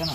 না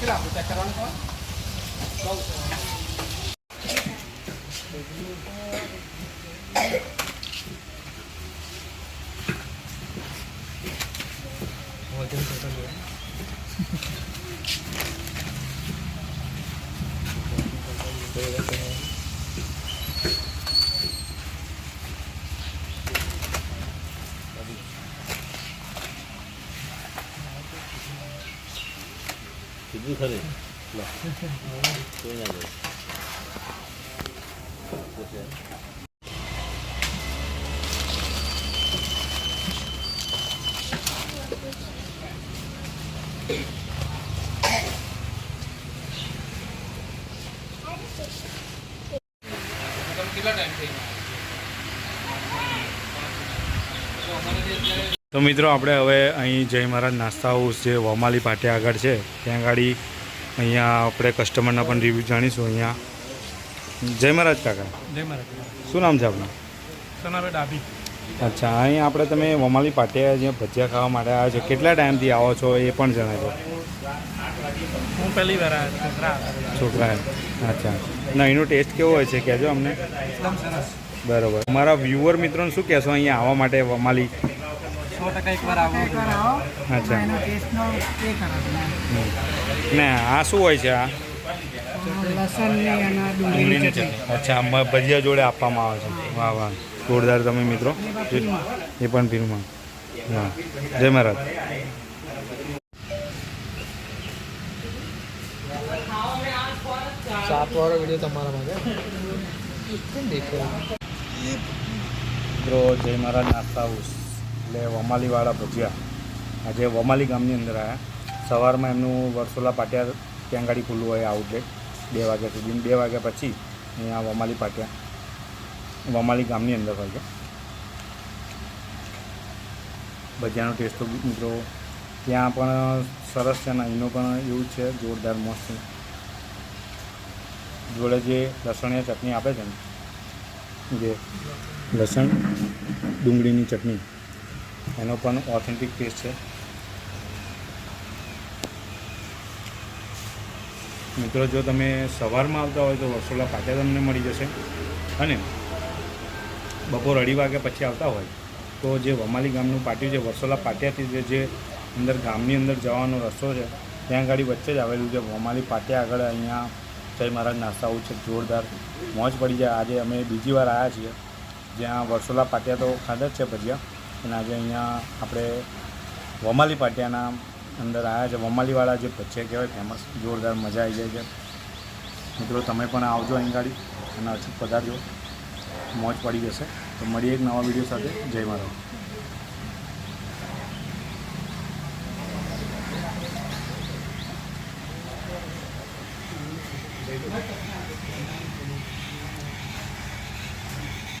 Kenapa tak terang kau? Kau. આપે છે ને કીધું ખરી લો કોઈ ના જાય તો મિત્રો આપણે હવે અહીં જય મહારાજ નાસ્તા હાઉસ જે વમાલી પાટિયા આગળ છે ત્યાં ગાડી અહીંયા આપણે કસ્ટમરના પણ રિવ્યૂ જાણીશું અહીંયા. જય મહારાજ કાકા. જય મહારાજ. શું નામ છે આપનું? સનાભાઈ ડાભી. અચ્છા અહીં આપણે તમે વમાલી પાટિયા જે ભજીયા ખાવા માટે આવ્યા છો કેટલા ટાઈમથી આવો છો એ પણ જણાવજો હું પહેલી વાર છોકરા. છોકરા અચ્છા. ના એનો ટેસ્ટ કેવો હોય છે કહેજો અમને. બરાબર. મારા વ્યુઅર મિત્રોને શું કહેશો અહીંયા આવવા માટે વમાલી? સો ટકા એકવાર અચ્છા. ને આ શું હોય છે આ? અચ્છા ભજીયા જોડે આપવામાં આવે છે. વાહ વાહ. જોરદાર તમે મિત્રો. એ પણ ફિલ્મમાં હા. જય મહારાજ. સાતવાળો વીડિયો તમારા માટે. દેખાય? મિત્રો જય મહારાજ નાસ્તા હાઉસ એટલે વમાલીવાળા ભજીયા. આજે વમાલી ગામની અંદર આવ્યા સવારમાં એમનું વરસોલા પાટિયા ત્યાં ગાડી ખુલ્લું હોય આઉટલેટ બે વાગ્યા સુધી. બે વાગ્યા પછી અહીંયા વમાલી પાટિયા, વમાલી ગામની અંદર હોય છે. ભજીયાનો ટેસ્ટ તો મિત્રો ત્યાં પણ સરસ છે ને અહીંનો પણ એવું છે. જોરદાર મોસ્ટ જોડે જે લસણીયા ચટણી આપે છે ને, જે લસણ ડુંગળીની ચટણી. એનો પણ ઓથેન્ટિક પેસ્ટ છે. મિત્રો, જો તમે સવારમાં આવતા હોય તો વરસોલા પાટિયા તમને મળી જશે. અને બપોર અઢી વાગ્યા પછી આવતા હોય તો જે વમાલી ગામનું પાટિયું છે, વરસોલા પાટિયાથી જે અંદર ગામની અંદર જવાનો રસ્તો છે, ત્યાં ગાડી વચ્ચે જ આવેલું છે. વમાલી પાટિયા આગળ અહીંયા જય મહારાજ નાસ્તા છે, જોરદાર. મોજ પડી જાય. આજે અમે બીજી વાર આવ્યા છીએ. જ્યાં વરસોલા પાટિયા તો ખાધા જ છે ભજીયા. અને આજે અહીંયા આપણે વમાલી પાટિયાના અંદર આવ્યા છે. વમાલીવાળા જે ભજીયા કહેવાય ફેમસ જોરદાર મજા આવી જાય છે. મિત્રો, તમે પણ આવજો અહીં ગાડી અને અચૂક પધારજો. મોજ પડી જશે. તો મળીએ એક નવા વીડિયો સાથે. જય મહારાજ જય